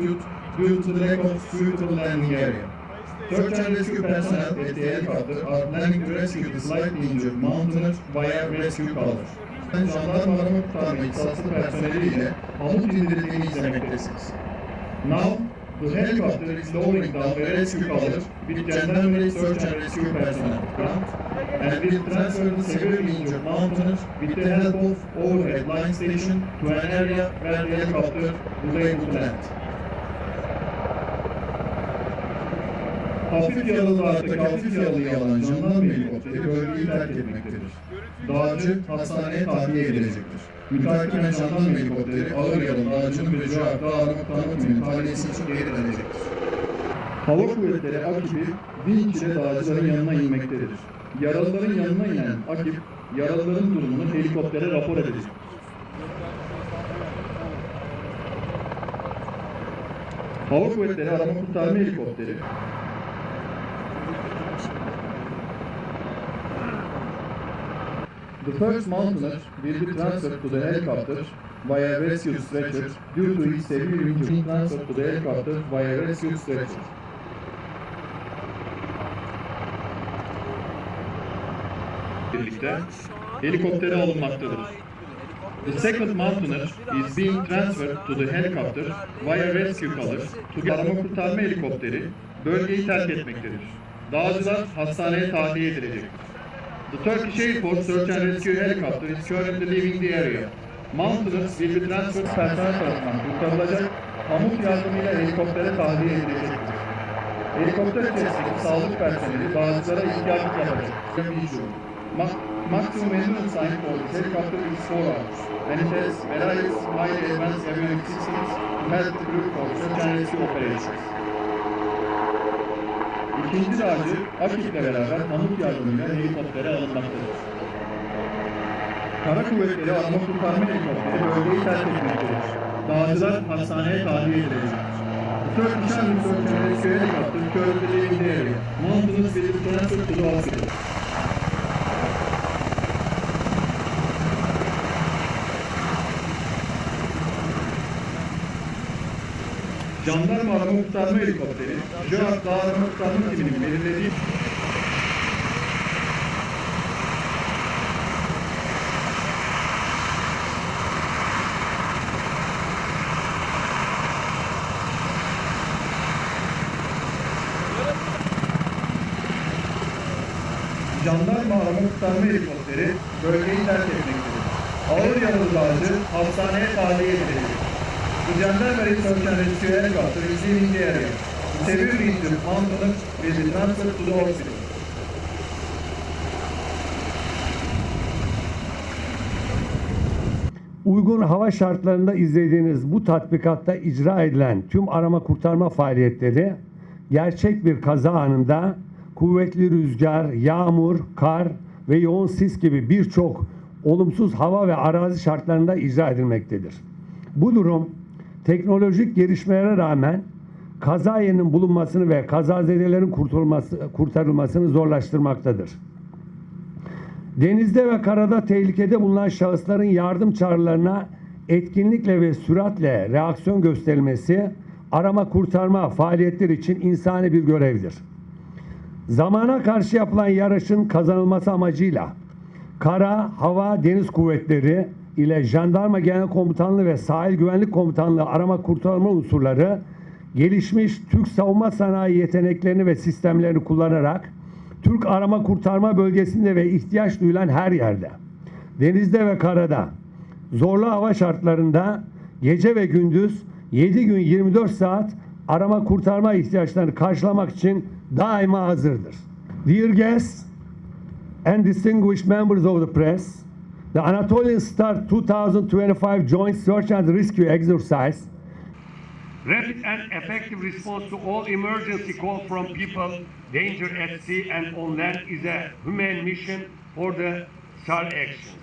due to the lack of suitable landing area. Search and rescue personnel at the helicopter are planning to rescue the slightly injured mountaineer via rescue collar. Jandarma arama kurtarma ihtisaslı personeliyle Hamut indirildiğini izlemektesiniz. Now, the helicopter is lowering down the rescue collar with gendarmerie search and rescue personnel ground and will transfer the severely injured mountaineer with the help of overhead line station to an area where the helicopter will be able to land. Hafif yaralı artık hafif yaralıyı alan jandarma helikopteri bölgeyi terk etmektedir. Dağcı hastaneye tahliye edilecektir. Mütakiben jandarma helikopteri ağır yaralı dağcının müracaatı arama kurtarma timinin tahliyesi için geri dönecektir. Hava Kuvvetleri Akip'i vinç ile dağcıların yanına inmektedir. Yaralıların yanına inen Akip, yaralıların durumunu helikoptere rapor edecektir. Hava Kuvvetleri Arama Kurtarma Helikopteri The first mountaineer will be transferred to the helicopter via rescue stretcher due to his severe injury. Transferred to the helicopter via rescue stretcher. birlikte helikoptere alınmaktadır. The second mountaineer is being transferred to the helicopter via rescue collar to arama kurtarma helikopteri bölgeyi terk etmektedir. Dağcılar hastaneye tahliye edilecektir. The Turkish Airport Search and Rescue Helicopter is currently leaving the area. Mountaineers will be transferred personel tarafından kurtarılacak, pamuk yardımıyla helikoptere tahliye edilecektir. Helikopter içerisindeki sağlık personeli dağcılara ihtiyaç yapacak. Ma maximum endurance time for this helicopter is 4 hours, and it has various highly advanced avionics systems to help the crew for search and rescue operations. İkinci dağcı Akif'le beraber pamuk yardımıyla helikoptere alınmaktadır. Kara Kuvvetleri Arama Kurtarma Helikopteri bölgeyi terk etmektedir. Dağcılar hastaneye tahliye edilecektir. The Turkish Army Search and Rescue Helicopter currently leaving the area. Mountains will be transferred to the hospital. Jandarma Arama Kurtarma Helikopteri, JAR Dağ Arama Kurtarma Timinin belirlediği Jandarma Arama Kurtarma Helikopteri bölgeyi terk etmektedir. Ağır yaralı hastaneye tahliye edilecek. Search and Rescue is leaving the area. The severely injured mountaineer will be transferred. Uygun hava şartlarında izlediğiniz bu tatbikatta icra edilen tüm arama kurtarma faaliyetleri gerçek bir kaza anında kuvvetli rüzgar, yağmur, kar ve yoğun sis gibi birçok olumsuz hava ve arazi şartlarında icra edilmektedir. Bu durum teknolojik gelişmelere rağmen kaza yerinin bulunmasını ve kazazedelerin kurtulması, kurtarılmasını zorlaştırmaktadır. Denizde ve karada tehlikede bulunan şahısların yardım çağrılarına etkinlikle ve süratle reaksiyon gösterilmesi arama kurtarma faaliyetleri için insani bir görevdir. Zamana karşı yapılan yarışın kazanılması amacıyla Kara, Hava, Deniz Kuvvetleri ile Jandarma Genel Komutanlığı ve Sahil Güvenlik Komutanlığı arama kurtarma unsurları gelişmiş Türk savunma sanayi yeteneklerini ve sistemlerini kullanarak Türk arama kurtarma bölgesinde ve ihtiyaç duyulan her yerde, denizde ve karada, zorlu hava şartlarında gece ve gündüz 7 gün 24 saat arama kurtarma ihtiyaçlarını karşılamak için daima hazırdır. Dear guests and distinguished members of the press, the Anatolian Star 2025 Joint Search and Rescue Exercise Rapid and effective response to all emergency calls from people, danger at sea and on land is a human mission for the SAR actions.